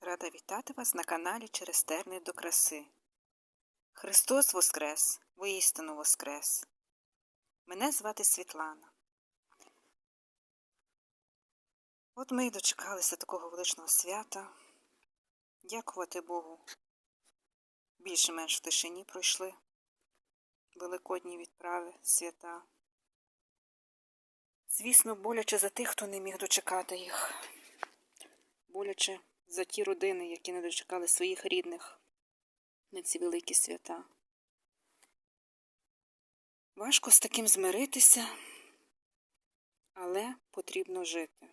Рада вітати вас на каналі Через терни до краси. Христос Воскрес, воістину Воскрес. Мене звати Світлана. От ми й дочекалися такого величного свята. Дякувати Богу. Більше-менш в тишині пройшли великодні відправи, свята. Звісно, боляче за тих, хто не міг дочекати їх. Боляче за ті родини, які не дочекали своїх рідних на ці великі свята. Важко з таким змиритися, але потрібно жити.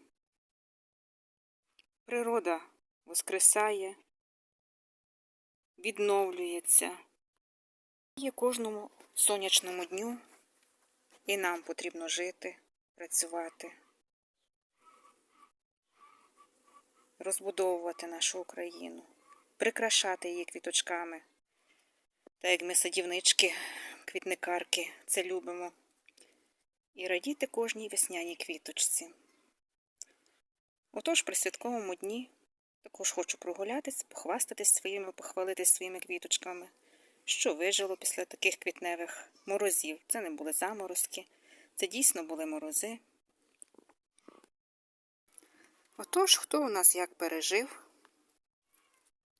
Природа воскресає, відновлюється. Є кожному сонячному дню, і нам потрібно жити, працювати. Розбудовувати нашу Україну, прикрашати її квіточками. Та як ми садівнички, квітникарки, це любимо. І радіти кожній весняній квіточці. Отож, при святковому дні також хочу прогулятись, похвастатись своїми, похвалитись своїми квіточками, що вижило після таких квітневих морозів. Це не були заморозки, це дійсно були морози. Отож, хто у нас як пережив,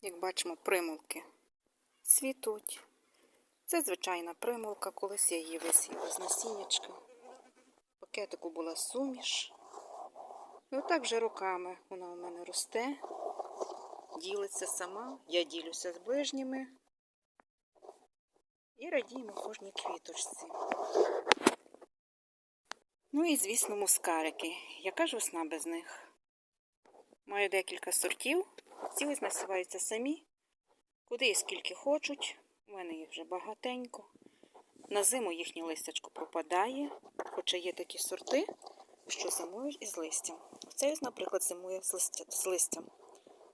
як бачимо, примулки цвітуть. Це звичайна примулка, колись я її висіяла з насіннячка. В пакетику була суміш. І отак вже роками вона у мене росте, ділиться сама, я ділюся з ближніми і радіємо кожній квіточці. Ну і, звісно, мускарики. Яка ж весна без них? Маю декілька сортів. Ці ось насіваються самі, куди і скільки хочуть. У мене їх вже багатенько. На зиму їхнє листячко пропадає, хоча є такі сорти, що зимують із листям. Цей, наприклад, зимує з, листя, з листям.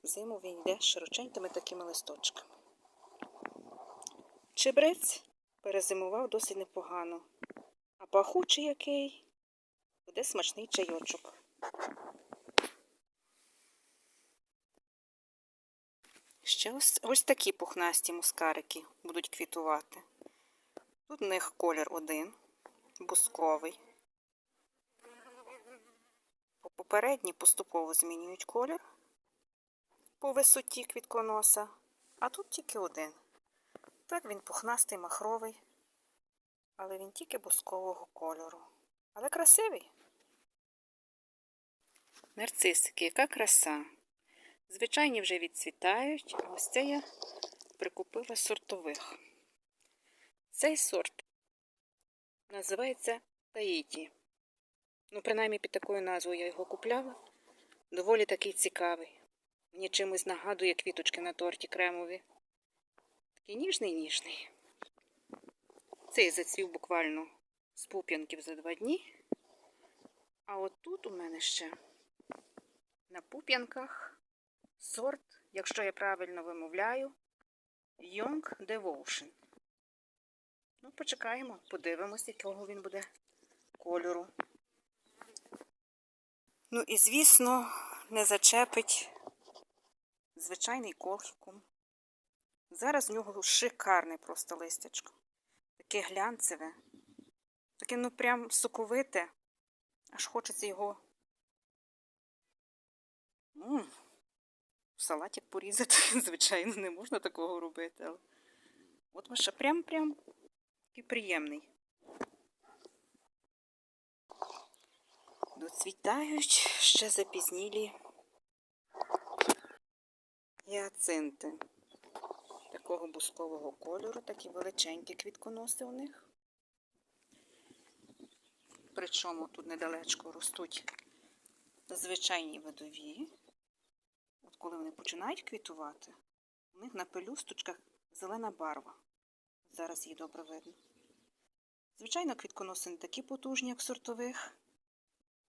Зиму він йде з широченькими такими листочками. Чебрець перезимував досить непогано, а пахучий який буде смачний чайочок. Ще ось, ось такі пухнасті мускарики будуть квітувати. Тут в них колір один, бусковий. Попередні поступово змінюють колір по висоті квітконоса, а тут тільки один. Так він пухнастий, махровий, але він тільки бускового кольору. Але красивий. Нарцисики, яка краса. Звичайні вже відцвітають, а ось це я прикупила сортових. Цей сорт називається Таїті. Ну, принаймні під такою назвою я його купляла. Доволі такий цікавий. Мені чимось нагадує квіточки на торті кремові. Такий ніжний ніжний. Цей зацвів буквально з пуп'янків за два дні. А от тут у мене ще на пуп'янках сорт, якщо я правильно вимовляю, Young Devotion. Ну, почекаємо, подивимось, якого він буде кольору. Ну і, звісно, не зачепить звичайний колхікум. Зараз в нього шикарне просто листячко. Таке глянцеве. Таке, ну, прям соковите. Аж хочеться його. М -м, салатик порізати, звичайно, не можна такого робити. Але... От Маша прям-прям такий приємний. Доцвітають ще запізнілі гіацинти. Такого бускового кольору, такі величенькі квітконоси у них. Причому тут недалечко ростуть звичайні видові. Коли вони починають квітувати, у них на пелюсточках зелена барва. Зараз її добре видно. Звичайно, квітконоси не такі потужні, як сортових,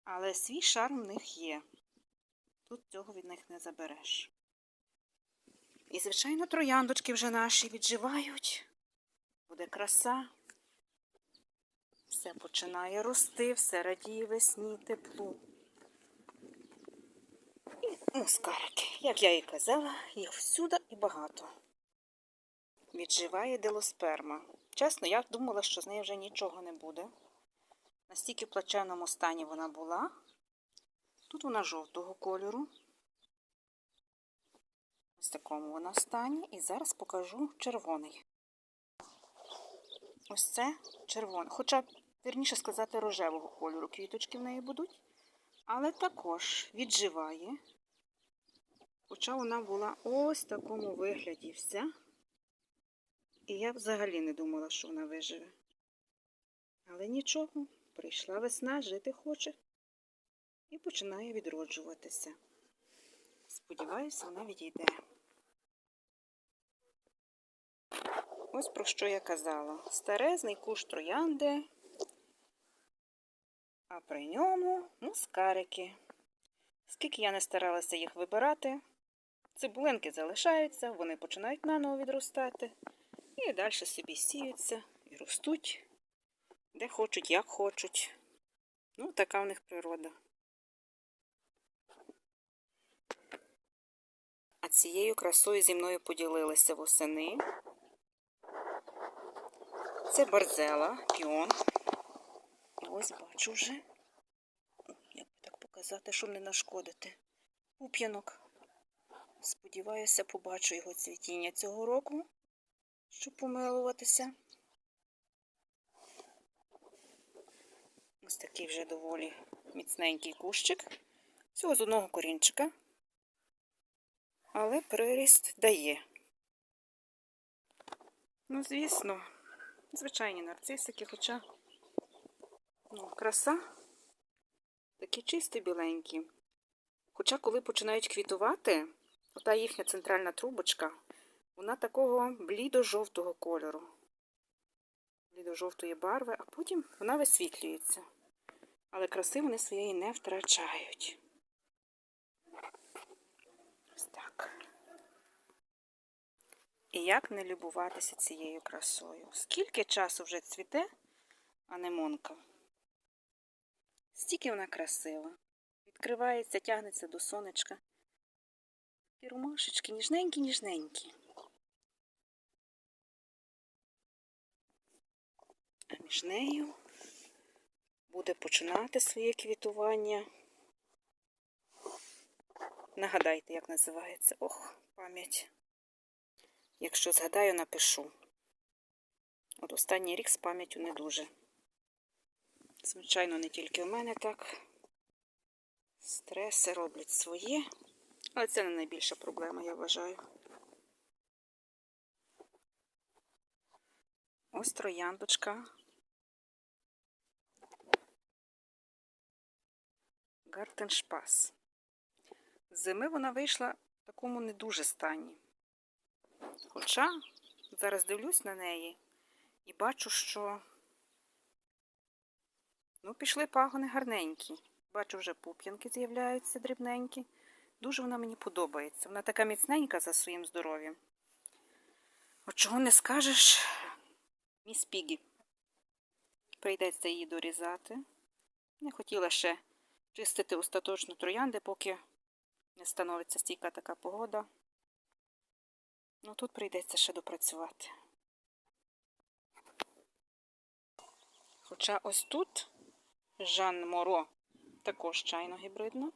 але свій шарм в них є. Тут цього від них не забереш. І, звичайно, трояндочки вже наші відживають. Буде краса. Все починає рости, все радіє весні, теплу. Мускарики. Як я і казала, їх всюди і багато. Відживає делосперма. Чесно, я думала, що з нею вже нічого не буде. Настільки в плачевному стані вона була. Тут вона жовтого кольору. Ось такому вона стані. І зараз покажу червоний. Ось це червоний. Хоча, вірніше сказати, рожевого кольору. Квіточки в неї будуть. Але також відживає. Хоча вона була ось в такому вигляді вся. І я взагалі не думала, що вона виживе. Але нічого, прийшла весна, жити хоче і починає відроджуватися. Сподіваюся, вона відійде. Ось про що я казала. Старезний куш троянди, а при ньому мускарики. Скільки я не старалася їх вибирати, цибулинки залишаються, вони починають наново відростати. І далі собі сіються і ростуть, де хочуть, як хочуть. Ну, така в них природа. А цією красою зі мною поділилися восени. Це барзела, піон. Ось бачу вже, як би так показати, щоб не нашкодити. Пуп'янок. Сподіваюся, побачу його цвітіння цього року щоб помилуватися. Ось такий вже доволі міцненький кущик. Всього з одного корінчика, але приріст дає. Ну, звісно, звичайні нарцисики, хоча ну, краса такі чисті біленькі. Хоча, коли починають квітувати, ота їхня центральна трубочка. Вона такого блідо-жовтого кольору, блідо-жовтої барви, а потім вона висвітлюється. Але краси вони своєї не втрачають. Ось так. І як не любуватися цією красою? Скільки часу вже цвіте анемонка? Стільки вона красива. Відкривається, тягнеться до сонечка. І ромашечки ніжненькі-ніжненькі. а між нею буде починати своє квітування. Нагадайте, як називається. Ох, пам'ять. Якщо згадаю, напишу. От останній рік з пам'яттю не дуже. Звичайно, не тільки в мене так. Стреси роблять своє, але це не найбільша проблема, я вважаю. Ось трояндочка Гартеншпас. Зими вона вийшла в такому не дуже стані. Хоча зараз дивлюсь на неї і бачу, що ну, пішли пагони гарненькі. Бачу, вже пуп'янки з'являються дрібненькі. Дуже вона мені подобається. Вона така міцненька за своїм здоров'ям. От чого не скажеш, міс Пігі. Прийдеться її дорізати. Не хотіла ще чистити остаточно троянди, поки не становиться стійка така погода. Ну тут прийдеться ще допрацювати. Хоча ось тут Жан Моро також чайно гібридно,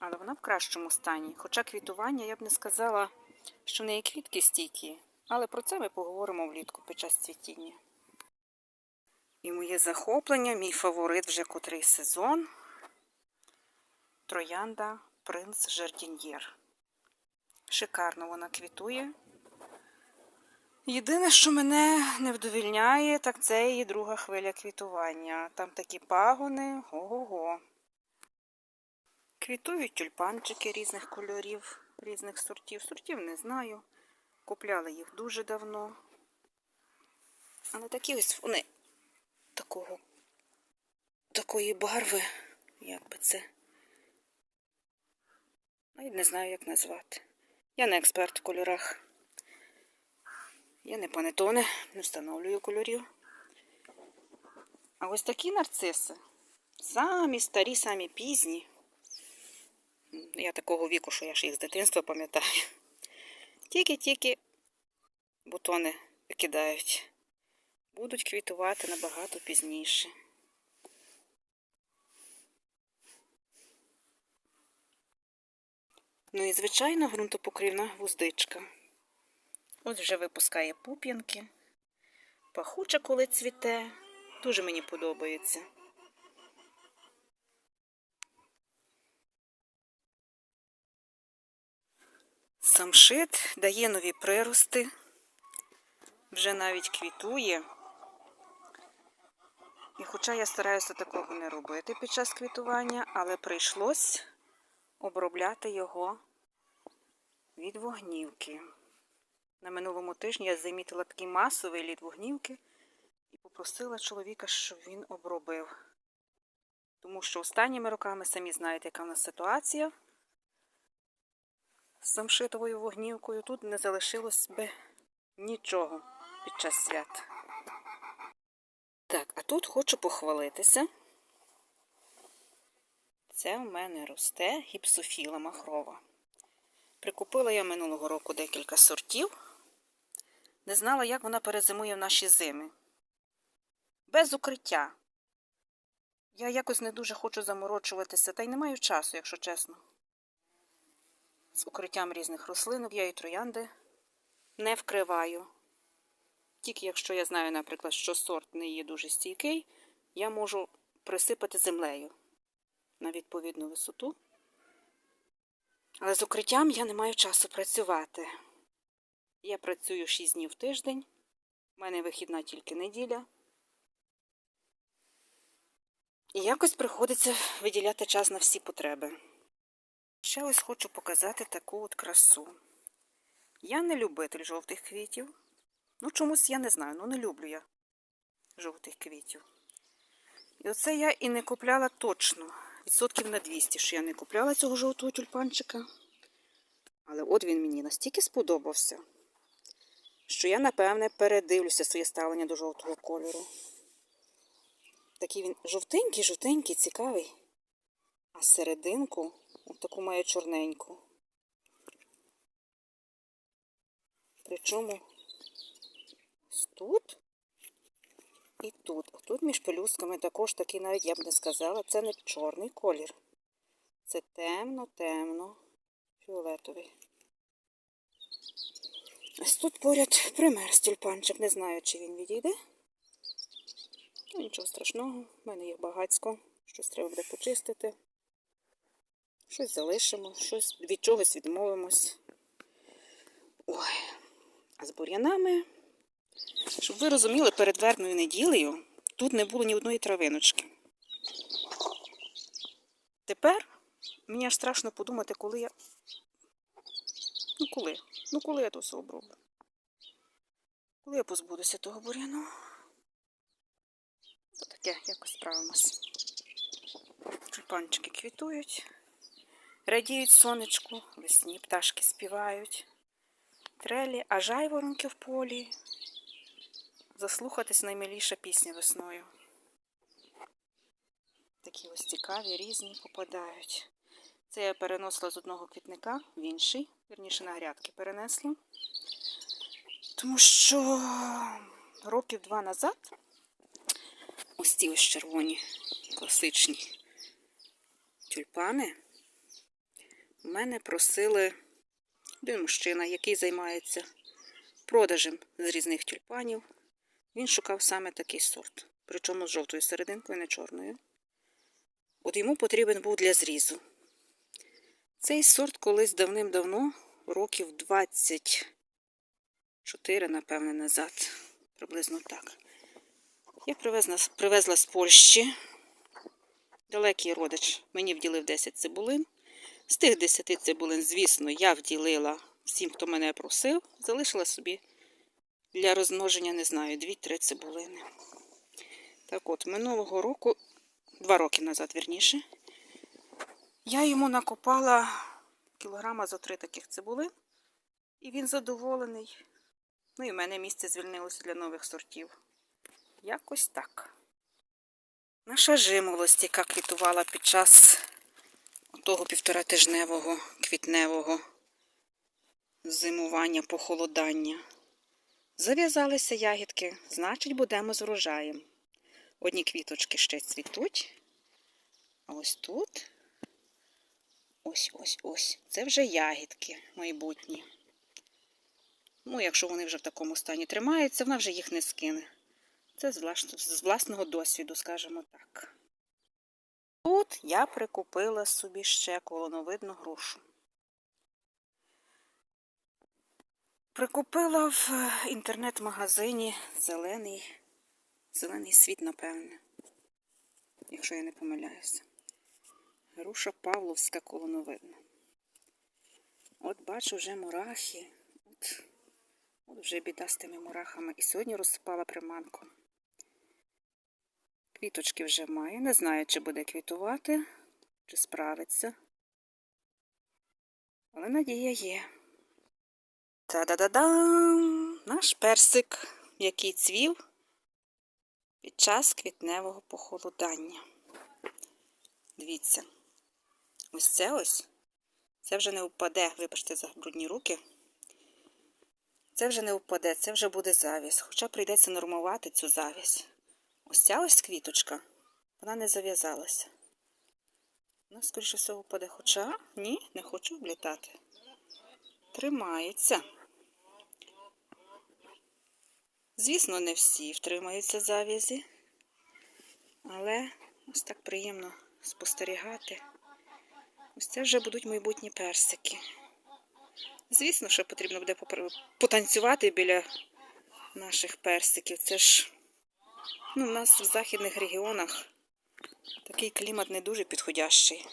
але вона в кращому стані. Хоча квітування я б не сказала, що в неї квітки стійкі, але про це ми поговоримо влітку під час цвітіння. І моє захоплення, мій фаворит вже котрий сезон троянда принц Жердін'єр. Шикарно вона квітує. Єдине, що мене не вдовільняє, так це її друга хвиля квітування. Там такі пагони, ого-го. Квітують тюльпанчики різних кольорів, різних сортів. Сортів не знаю. Купляли їх дуже давно. Але такі ось вони такого, такої барви, як би це. Навіть не знаю, як назвати. Я не експерт в кольорах. Я не панетоне, не встановлюю кольорів. А ось такі нарциси, самі старі, самі пізні. Я такого віку, що я ж їх з дитинства пам'ятаю. Тільки-тільки бутони викидають. Будуть квітувати набагато пізніше. Ну і звичайно ґрунтопокрівна гвоздичка. Ось вже випускає пуп'янки. Пахуча, коли цвіте. Дуже мені подобається. Самшит дає нові прирости, вже навіть квітує. І хоча я стараюся такого не робити під час квітування, але прийшлось обробляти його від вогнівки. На минулому тижні я замітила такий масовий лід вогнівки і попросила чоловіка, щоб він обробив. Тому що останніми роками, самі знаєте, яка в нас ситуація з самшитовою вогнівкою. Тут не залишилось би нічого під час свят. Так, а тут хочу похвалитися. Це в мене росте гіпсофіла махрова. Прикупила я минулого року декілька сортів. Не знала, як вона перезимує в наші зими. Без укриття. Я якось не дуже хочу заморочуватися, та й не маю часу, якщо чесно. З укриттям різних рослинок я і троянди не вкриваю. Тільки якщо я знаю, наприклад, що сорт не є дуже стійкий, я можу присипати землею на відповідну висоту. Але з укриттям я не маю часу працювати. Я працюю 6 днів в тиждень, у мене вихідна тільки неділя. І якось приходиться виділяти час на всі потреби. Ще ось хочу показати таку от красу. Я не любитель жовтих квітів. Ну, чомусь я не знаю, ну не люблю я жовтих квітів. І оце я і не купляла точно. Відсотків на 200, що я не купляла цього жовтого тюльпанчика. Але от він мені настільки сподобався, що я, напевне, передивлюся своє ставлення до жовтого кольору. Такий він жовтенький, жовтенький, цікавий. А серединку от таку має чорненьку. Причому ось тут і тут. Тут між пелюстками також такий, навіть я б не сказала, це не чорний колір. Це темно-темно фіолетовий. Ось тут поряд примерз тюльпанчик. Не знаю, чи він відійде. Ну, нічого страшного, в мене їх багацько. Щось треба буде почистити. Щось залишимо, щось від чогось відмовимось. Ой, а з бур'янами, щоб ви розуміли, перед вербною неділею тут не було ні одної травиночки. Тепер мені аж страшно подумати, коли я. Ну коли? Ну коли я то все оброблю? Коли я позбудуся того бур'яну? Таке, якось справимось. Тюльпанчики квітують, радіють сонечку, весні пташки співають, трелі, а жайворонки в полі. Заслухатись наймиліша пісня весною. Такі ось цікаві, різні попадають. Це я переносила з одного квітника в інший, вірніше на грядки перенесла. Тому що років два назад ось ці ось червоні, класичні тюльпани мене просили один мужчина, який займається продажем з різних тюльпанів. Він шукав саме такий сорт, причому з жовтою серединкою, не чорною. От йому потрібен був для зрізу. Цей сорт колись давним-давно, років 24, напевне, назад, приблизно так. Я привезла, привезла з Польщі. Далекий родич мені вділив 10 цибулин. З тих 10 цибулин, звісно, я вділила всім, хто мене просив, залишила собі для розмноження, не знаю, 2-3 цибулини. Так от, минулого року, два роки назад, вірніше, я йому накопала кілограма зо три таких цибулин, і він задоволений. Ну і в мене місце звільнилося для нових сортів. Якось так. Наша жимолость, яка квітувала під час того півторатижневого квітневого зимування, похолодання. Зав'язалися ягідки, значить, будемо з урожаєм. Одні квіточки ще цвітуть. А ось тут. Ось ось ось. Це вже ягідки майбутні. Ну, якщо вони вже в такому стані тримаються, вона вже їх не скине. Це з власного досвіду, скажімо так. Тут я прикупила собі ще колоновидну грушу. Прикупила в е, інтернет-магазині зелений, зелений світ, напевне, якщо я не помиляюся. Груша Павловська колоновидна. От бачу вже мурахи. От, от вже біда з тими мурахами. І сьогодні розсипала приманку. Квіточки вже має. Не знаю, чи буде квітувати, чи справиться. Але надія є. Та-да-да-дам! Наш персик, який цвів під час квітневого похолодання. Дивіться, ось це ось. Це вже не впаде, вибачте за брудні руки. Це вже не впаде, це вже буде завість. Хоча прийдеться нормувати цю завість. Ось ця ось квіточка, вона не зав'язалася. Вона, скоріше всього, впаде. Хоча ні, не хочу облітати. Тримається. Звісно, не всі втримаються зав'язі, але ось так приємно спостерігати. Ось це вже будуть майбутні персики. Звісно, що потрібно буде потанцювати біля наших персиків. Це ж ну, у нас в західних регіонах такий клімат не дуже підходящий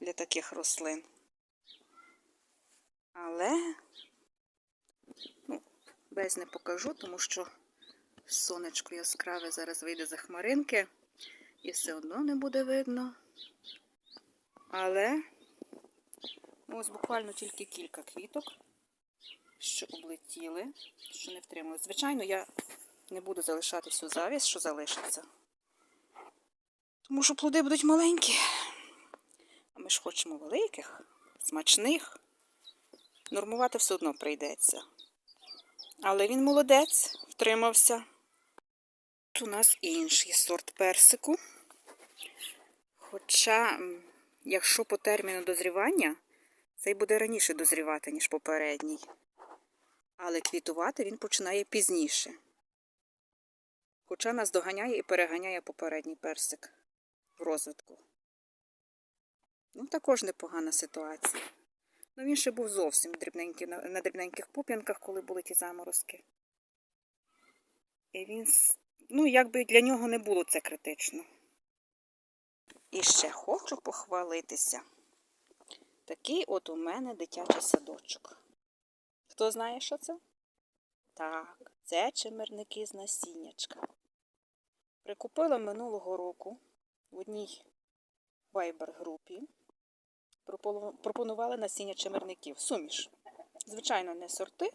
для таких рослин. Але ну, весь не покажу, тому що сонечко яскраве зараз вийде за хмаринки і все одно не буде видно. Але ось буквально тільки кілька квіток, що облетіли, що не втримали. Звичайно, я не буду залишати всю завість, що залишиться. Тому що плоди будуть маленькі. А ми ж хочемо великих, смачних. Нормувати все одно прийдеться. Але він молодець, втримався. Тут у нас інший сорт персику. Хоча, якщо по терміну дозрівання, цей буде раніше дозрівати, ніж попередній. Але квітувати він починає пізніше. Хоча нас доганяє і переганяє попередній персик в розвитку. Ну, також непогана ситуація. Ну, він ще був зовсім дрібненький, на, дрібненьких пуп'янках, коли були ті заморозки. І він, ну, якби для нього не було це критично. І ще хочу похвалитися. Такий от у мене дитячий садочок. Хто знає, що це? Так, це чимерники з насіннячка. Прикупила минулого року в одній вайбер-групі. Пропонували насіння чимерників. Суміш. Звичайно, не сорти,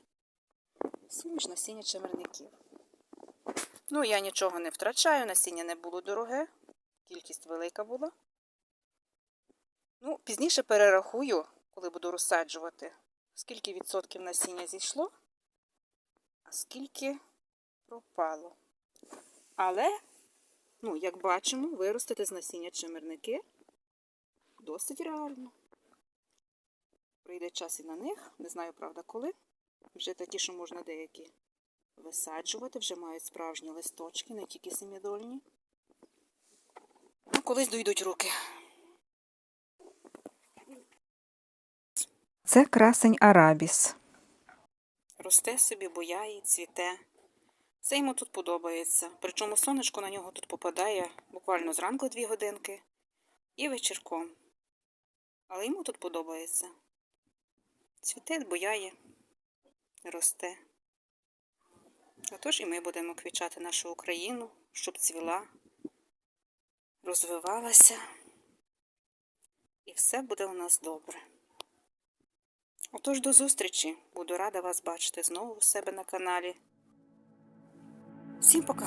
суміш насіння чимерників. Ну, я нічого не втрачаю, насіння не було дороге, кількість велика була. Ну, пізніше перерахую, коли буду розсаджувати, скільки відсотків насіння зійшло, а скільки пропало. Але, ну, як бачимо, виростити з насіння чимерники досить реально. Прийде час і на них, не знаю, правда, коли. Вже такі, що можна деякі висаджувати, вже мають справжні листочки, не тільки семідольні. Ну, колись дойдуть руки. Це красень Арабіс. Росте собі, бояє, цвіте. Все йому тут подобається. Причому сонечко на нього тут попадає буквально зранку дві годинки і вечірком. Але йому тут подобається. Цвіте, бояє, росте. Отож і ми будемо квічати нашу Україну, щоб цвіла, розвивалася. І все буде у нас добре. Отож, до зустрічі. Буду рада вас бачити знову у себе на каналі. Всім пока!